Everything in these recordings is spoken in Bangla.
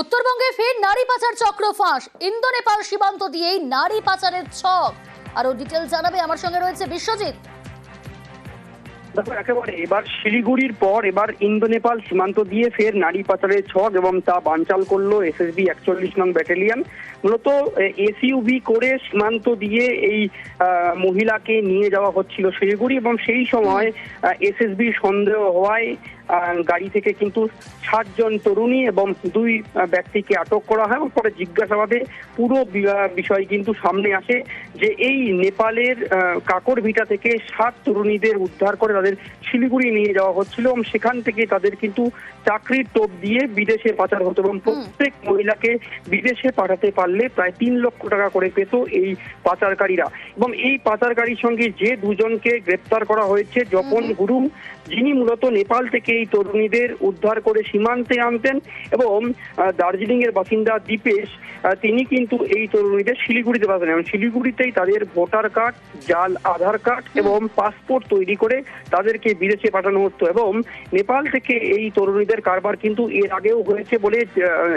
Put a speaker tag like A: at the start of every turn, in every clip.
A: উত্তরবঙ্গে ফের নারী পাচার চক্র ফাঁস। ইন্দো নেপাল সীমান্ত দিয়েই নারী পাচারের ছক। আরও ডিটেল জানাবে আমার সঙ্গে রয়েছে বিশ্বজিৎ।
B: দেখো একেবারে এবার শিলিগুড়ির পর এবার ইন্দো নেপাল সীমান্ত দিয়ে ফের নারী পাচারের ছক এবং তা বানচাল করল এসএসবি একচল্লিশ নং ব্যাটালিয়ন। মূলত এসইউভি করে সীমান্ত দিয়ে এই মহিলাকে নিয়ে যাওয়া হচ্ছিল শিলিগুড়ি এবং সেই সময় এসএসবি সন্দেহ হওয়ায় গাড়ি থেকে কিন্তু ষাট জন তরুণী এবং দুই ব্যক্তিকে আটক করা হয়। এবং পরে জিজ্ঞাসাবাদে পুরো বিষয় কিন্তু সামনে আসে যে এই নেপালের আহ, কাকরভিটা থেকে সাত তরুণীদের উদ্ধার করে তাদের শিলিগুড়ি নিয়ে যাওয়া হচ্ছিল এবং সেখান থেকে তাদের কিন্তু চাকরির টোপ দিয়ে বিদেশে পাচার হতো এবং প্রত্যেক মহিলাকে বিদেশে পাঠাতে পারলে প্রায় তিন লক্ষ টাকা করে পেত এই পাচারকারীরা। এবং এই পাচারকারীর সঙ্গে যে দুজনকে গ্রেপ্তার করা হয়েছে যপন গুরু যিনি মূলত নেপাল থেকে এই তরুণীদের উদ্ধার করে সীমান্তে আনতেন এবং দার্জিলিং এর বাসিন্দা দীপেশ তিনি কিন্তু এই তরুণীদের শিলিগুড়িতে পাঠাতেন এবং শিলিগুড়িতেই তাদের ভোটার কার্ড জাল আধার কার্ড এবং পাসপোর্ট তৈরি করে তাদেরকে বিদেশে পাঠানো হতো এবং নেপাল থেকে এই তরুণীদের কারবার কিন্তু এর আগেও হয়েছে বলে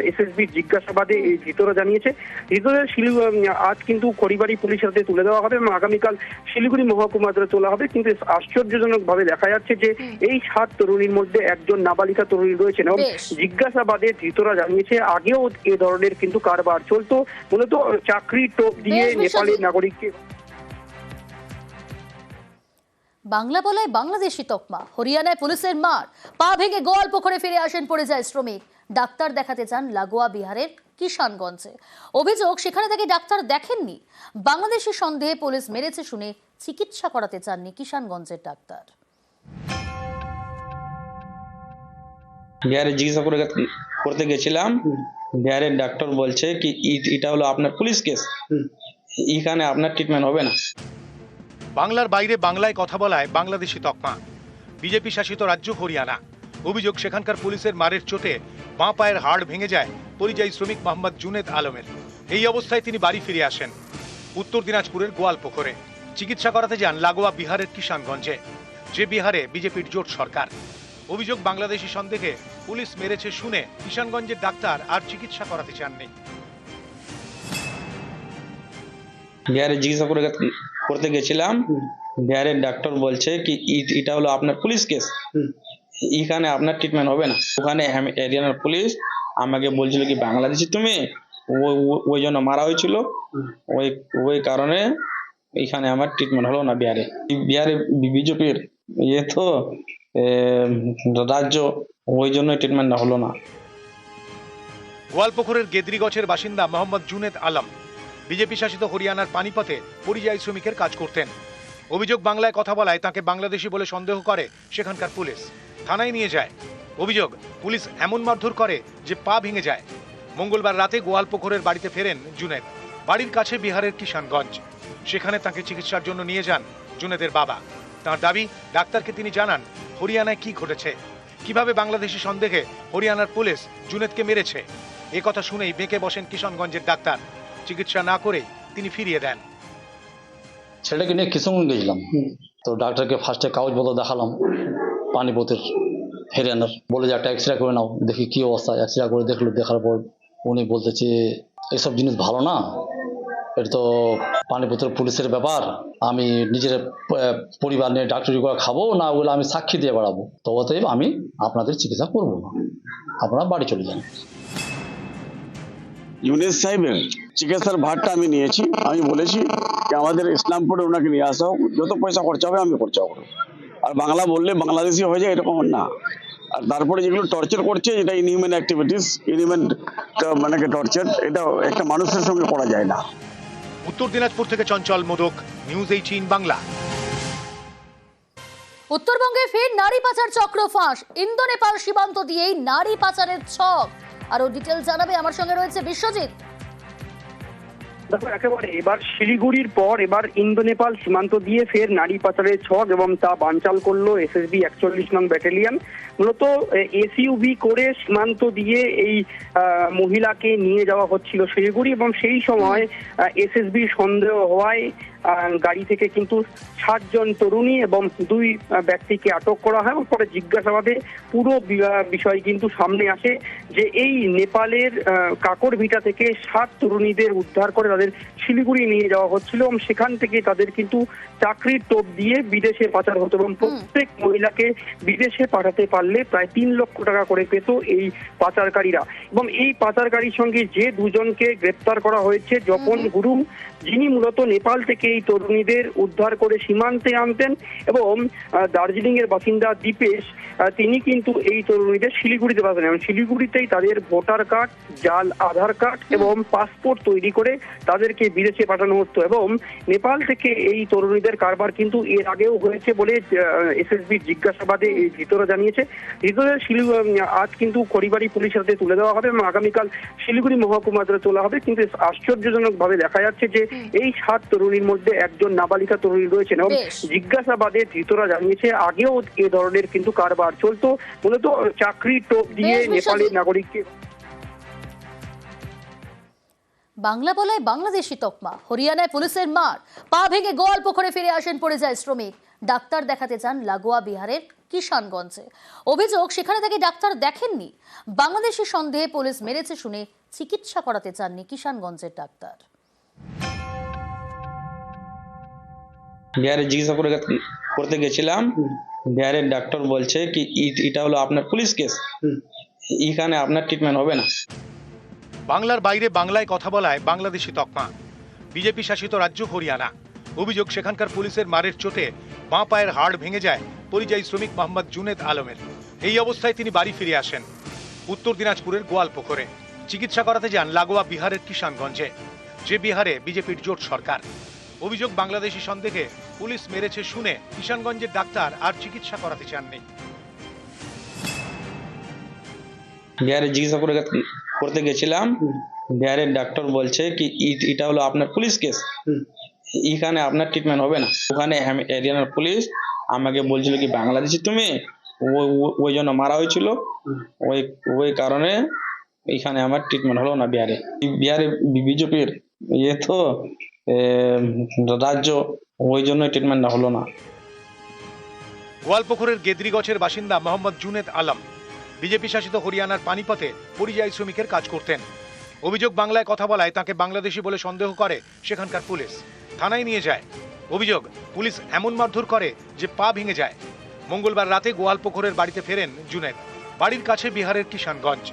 B: এসএসবি জিজ্ঞাসাবাদে এই ধৃতরা জানিয়েছে। ধৃতদের শিলি- আজ কিন্তু খড়িবাড়ি পুলিশের হাতে তুলে দেওয়া হবে এবং আগামীকাল শিলিগুড়ি মহকুমাতে তোলা হবে। কিন্তু আশ্চর্যজনক ভাবে দেখা যাচ্ছে যে এই সাত তরুণীর মধ্যে একজন নাবালিকা তরুণী রয়েছেন এবং জিজ্ঞাসাবাদে ধৃতরা জানিয়েছে আগেও এ ধরনের কিন্তু কারবার চলতো। মূলত চাকরি টোপ দিয়ে নেপালের নাগরিককে
A: বাংলা বলায় বাংলাদেশি তকমা হরিয়ানায় পুলিশের মার। পা ভেঙে গোয়াল পুকুরে ফিরে আসেন পড়ে যায় শ্রমিক। ডাক্তার দেখাতে যান লাগোয়া বিহারের কিষানগঞ্জে। অভিযোগ সেখানে তাকে ডাক্তার দেখেননি। বাংলাদেশি সন্দেহে পুলিশ মেরেছে শুনে চিকিৎসা করাতে চাননি কিষানগঞ্জের ডাক্তার।
C: বিহারে চিকিৎসা করে করতে গেছিলাম। বিহারের ডাক্তার বলছে কি এটা হলো আপনার পুলিশ কেস। এখানে আপনার ট্রিটমেন্ট হবে না।
D: বাংলার বাইরে বাংলায় কথা বলায় বাংলাদেশি তকমা। বিজেপি শাসিত রাজ্য হরিয়ানা। অভিযোগ সেখানকার পুলিশের মারের চোটে বাঁ পায়ের হাড় ভেঙে যায় পরিযায়ী শ্রমিক মোহাম্মদ জুনেদ আলমের। এই অবস্থায় তিনি বাড়ি ফিরে আসেন। উত্তর দিনাজপুরের গোয়ালপুকুরে চিকিৎসা করাতে যান লাগোয়া বিহারের কিষানগঞ্জে। যে বিহারে বিজেপির জোট সরকার। অভিযোগ বাংলাদেশি সন্দেহে পুলিশ মেরেছে শুনে কিষানগঞ্জের ডাক্তার আর চিকিৎসা করাতে চাননি।
C: বিহারে চিকিৎসা করে করতে গেছিলাম। বিহারের ডাক্তার বলছে কি এটা হলো আপনার পুলিশ কেস। এখানে আপনার ট্রিটমেন্ট হবে না। ওখানে হরিয়ানার পুলিশ আমাকে বলছিল কি বাংলাদেশি তুমি? ওই জন্য মারা হয়েছিল। ওই ওই কারণে এখানে আমার ট্রিটমেন্ট হলো না বিহারে। বিহারে বিজেপির ইয়ে তো রাজ্য ওই জন্য ট্রিটমেন্টটা হলো না।
D: গোয়ালপুকুরের গেদরিগছের বাসিন্দা মোহাম্মদ জুনেদ আলম, বিজেপি শাসিত হরিয়ানার পানিপথে পরিযায়ী শ্রমিকের কাজ করতেন। অভিযোগ বাংলায় কথা বলায় তাকে বাংলাদেশি বলে সন্দেহ করে সেখানকার পুলিশ। থানায় নিয়ে যায়। অভিযোগ, পুলিশ এমন মারধর করে যে পা ভেঙে যায়। মঙ্গলবার রাতে গোয়ালপুকুরের বাড়িতে ফেরেন জুনেদ। বাড়ির কাছে বিহারের কিষানগঞ্জ। সেখানে তাকে চিকিৎসার জন্য নিয়ে যান জুনেদের বাবা। তার দাবি, ডাক্তারকে তিনি জানান হরিয়ানায় কি ঘটেছে? কীভাবে বাংলাদেশি সন্দেহে হরিয়ানার পুলিশ জুনেদকে মেরেছে? এ কথা শুনেই বেঁকে বসেন কিশনগঞ্জের ডাক্তার। চিকিৎসা না করেই তিনি ফিরিয়ে দেন।
E: ছেলেটাকে নিয়ে কিশনগঞ্জ গেছিলাম। তো ডাক্তারকে ফার্স্টে কাগজপত্র দেখালাম। পানিপথের হরিয়ানার। বলে যে একটা এক্স রে করে নাও দেখি কি অবস্থা। এক্স রে করে দেখল দেখার পর উনি বলতেছে এসব জিনিস ভালো না? এটা তো পানিপথের পুলিশের ব্যাপার, আমি নিজের পরিবার নিয়ে ডাক্তারি করে খাব, না ওগুলো আমি সাক্ষী দিয়ে বেড়াবো। তো অতএব আমি আপনাদের চিকিৎসা করব না। আপনারা বাড়ি চলে যান।
F: ইউনেস সাহেবের চিকিৎসার ভারটা আমি নিয়েছি। আমি বলেছি যে আমাদের ইসলামপুরে ওনাকে নিয়ে আসা হোক যত পয়সা খরচা হবে আমি খরচা করব। আর বাংলা বললে বাংলাদেশি হয়ে যায় এরকম না। আর তারপরে যেগুলো টর্চার করছে এটা ইনহিউম্যান অ্যাক্টিভিটিস ইনহিউম্যান মানে টর্চার এটা একটা মানুষের সঙ্গে করা যায় না।
D: উত্তর দিনাজপুর থেকে চঞ্চল মোদক নিউজ এইটিন বাংলা।
A: উত্তরবঙ্গে ফের নারী পাচার চক্র ফাঁস। ইন্দো নেপাল সীমান্ত দিয়েই নারী পাচারের ছক। আরও ডিটেল জানাবে আমার সঙ্গে রয়েছে বিশ্বজিৎ।
B: দেখো, একেবারে এবার শিলিগুড়ির পর এবার ইন্দো নেপাল সীমান্ত দিয়ে ফের নারী পাচারের ছক এবং তা বানচাল করল এসএসবি একচল্লিশ নং ব্যাটালিয়ান। মূলত এসইউভি করে সীমান্ত দিয়ে এই মহিলাকে নিয়ে যাওয়া হচ্ছিল শিলিগুড়ি এবং সেই সময় এসএসবি সন্দেহ হওয়ায় গাড়ি থেকে কিন্তু সাতজন তরুণী এবং দুই ব্যক্তিকে আটক করা হয় পরে জিজ্ঞাসাবাদে পুরো বিষয় কিন্তু সামনে আসে যে এই নেপালের আহ, কাকরভিটা থেকে সাত তরুণীদের উদ্ধার করে তাদের শিলিগুড়ি নিয়ে যাওয়া হচ্ছিল এবং সেখান থেকে তাদের কিন্তু চাকরির টোপ দিয়ে বিদেশে পাচার হতো এবং প্রত্যেক মহিলাকে বিদেশে পাঠাতে পারলে প্রায় তিন লক্ষ টাকা করে পেত এই পাচারকারীরা। এবং এই পাচারকারীর সঙ্গে যে দুজনকে গ্রেপ্তার করা হয়েছে জপন গুরুং যিনি মূলত নেপাল থেকে এই তরুণীদের উদ্ধার করে সীমান্তে আনতেন এবং দার্জিলিং এর বাসিন্দা দীপেশ তিনি কিন্তু এই তরুণীদের শিলিগুড়িতে পাঠাতেন এবং শিলিগুড়িতেই তাদের ভোটার কার্ড জাল আধার কার্ড এবং পাসপোর্ট তৈরি করে তাদেরকে বিদেশে পাঠানো হতো এবং নেপাল থেকে এই তরুণীদের কারবার কিন্তু এর আগেও হয়েছে বলে এসএসবি জিজ্ঞাসাবাদে এই ধৃতরা জানিয়েছে। ধৃতদের শিলি- উম, আজ কিন্তু খড়িবাড়ি পুলিশের হাতে তুলে দেওয়া হবে এবং আগামীকাল শিলিগুড়ি মহকুমা তোলা হবে। কিন্তু আশ্চর্যজনক ভাবে দেখা যাচ্ছে যে এই সাত তরুণীর মধ্যে একজন নাবালিকা তরুণী রয়েছেন এবং জিজ্ঞাসাবাদে ধৃতরা জানিয়েছে আগেও এ ধরনের কিন্তু কারবার চলতো। মূলত চাকরি টোপ দিয়ে নেপালের নাগরিককে
A: বাংলা বলায় বাংলাদেশি তকমা হরিয়ানায় পুলিশের মার। পা ভেঙে গোয়াল পুকুরে ফিরে আসেন পরিযায়ী শ্রমিক। ডাক্তার দেখাতে চান লাগোয়া বিহারের কিষানগঞ্জে। অভিযোগ সেখানে তাকে ডাক্তার দেখেননি। বাংলাদেশি সন্দেহে পুলিশ মেরেছে শুনে চিকিৎসা করাতে চাননি কিষানগঞ্জের ডাক্তার।
C: বিহারে চিকিৎসা করে করতে গেছিলাম। বিহারের ডাক্তার বলছে কি এটা হলো আপনার পুলিশ কেস এখানে আপনার ট্রিটমেন্ট হবে না।
D: বাংলার বাইরে বাংলায় কথা বলায় বাংলাদেশি তকমা। বিজেপি শাসিত রাজ্য হরিয়ানা। অভিযোগ সেখানকার পুলিশের মারের চোটে বাঁ পায়ের হাড় ভেঙে যায় পরিযায়ী শ্রমিক মোহাম্মদ জুনেদ আলমের। এই অবস্থায় তিনি বাড়ি ফিরে আসেন। উত্তর দিনাজপুরের গোয়ালপুকুরে চিকিৎসা করাতে যান লাগোয়া বিহারের কিষানগঞ্জে। যে বিহারে বিজেপির জোট সরকার। অভিযোগ বাংলাদেশি সন্দেহে পুলিশ মেরেছে শুনে কিষানগঞ্জের ডাক্তার আর চিকিৎসা করাতে চাননি।
C: বিহারে চিকিৎসা করে করতে গেছিলাম। বিহারের ডাক্তার বলছে কি এটা হলো আপনার পুলিশ কেস। এখানে আপনার ট্রিটমেন্ট হবে না। ওখানে এরিয়ানার পুলিশ আমাকে বলছিল কি বাংলাদেশি তুমি? ওই জন্য মারা হয়েছিল। ওই ওই কারণে এখানে আমার ট্রিটমেন্ট হলো না বিহারে। বিহারে বিজেপির ইয়ে তো রাজ্য ওই জন্য ট্রিটমেন্টটা হলো না।
D: গোয়ালপুকুরের গেদরিগছের বাসিন্দা মোহাম্মদ জুনেদ আলম, বিজেপি শাসিত হরিয়ানার পানিপথে পরিযায়ী শ্রমিকের কাজ করতেন। অভিযোগ বাংলায় কথা বলায় তাকে বাংলাদেশি বলে সন্দেহ করে সেখানকার পুলিশ। থানায় নিয়ে যায়। অভিযোগ, পুলিশ এমন মারধর করে যে পা ভেঙে যায়। মঙ্গলবার রাতে গোয়ালপুকুরের বাড়িতে ফেরেন জুনেদ। বাড়ির কাছে বিহারের কিষানগঞ্জ।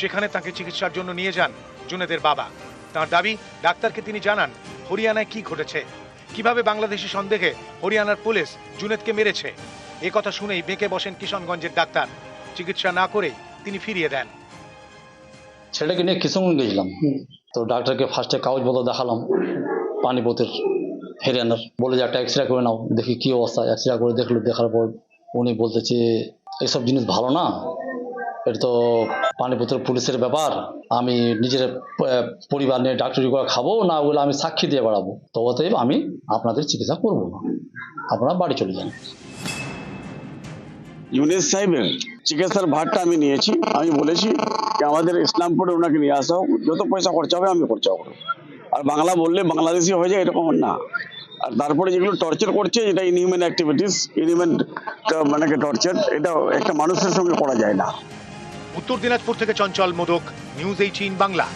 D: সেখানে তাকে চিকিৎসার জন্য নিয়ে যান জুনেদের বাবা। তার দাবি, ডাক্তারকে তিনি জানান হরিয়ানায় কি ঘটেছে? কীভাবে বাংলাদেশি সন্দেহে হরিয়ানার পুলিশ জুনেদকে মেরেছে? এ কথা শুনেই বেঁকে বসেন কিষানগঞ্জের ডাক্তার। চিকিৎসা না করেই তিনি ফিরিয়ে দেন।
E: ছেলেকে নিয়ে কিশোরগঞ্জ গেছিলাম। তো ডাক্তারকে ফার্স্টে কাগজ কাগজপত্র দেখালাম পানিপথের হরিয়ানার। বলে যে একটা এক্স রে করে নাও দেখি কি অবস্থা। এক্স রে করে দেখল দেখার পর উনি বলতেছে এইসব জিনিস ভালো না। এটা তো পানিপথের পুলিশের ব্যাপার। আমি নিজের পরিবার নিয়ে ডাক্তারি করে খাব, না ওগুলো আমি সাক্ষী দিয়ে বেড়াবো। তো অতএব আমি আপনাদের চিকিৎসা করব না। আপনারা বাড়ি চলে যান।
F: ইউনেস সাহেবের চিকিৎসার ভারটা আমি নিয়েছি। আমি বলেছি যে আমাদের ইসলামপুরে ওনাকে নিয়ে আসা হোক, যত পয়সা খরচা হবে আমি খরচা করব। আর বাংলা বললে বাংলাদেশি হয়ে যায় এরকম না। আর তারপরে যেগুলো টর্চার করছে এটা ইনহিউম্যান অ্যাক্টিভিটিস ইনহিউম্যান মানে টর্চার এটা একটা মানুষের সঙ্গে করা যায় না।
D: উত্তর দিনাজপুর থেকে চঞ্চল মোদক নিউজ এইটিন বাংলা।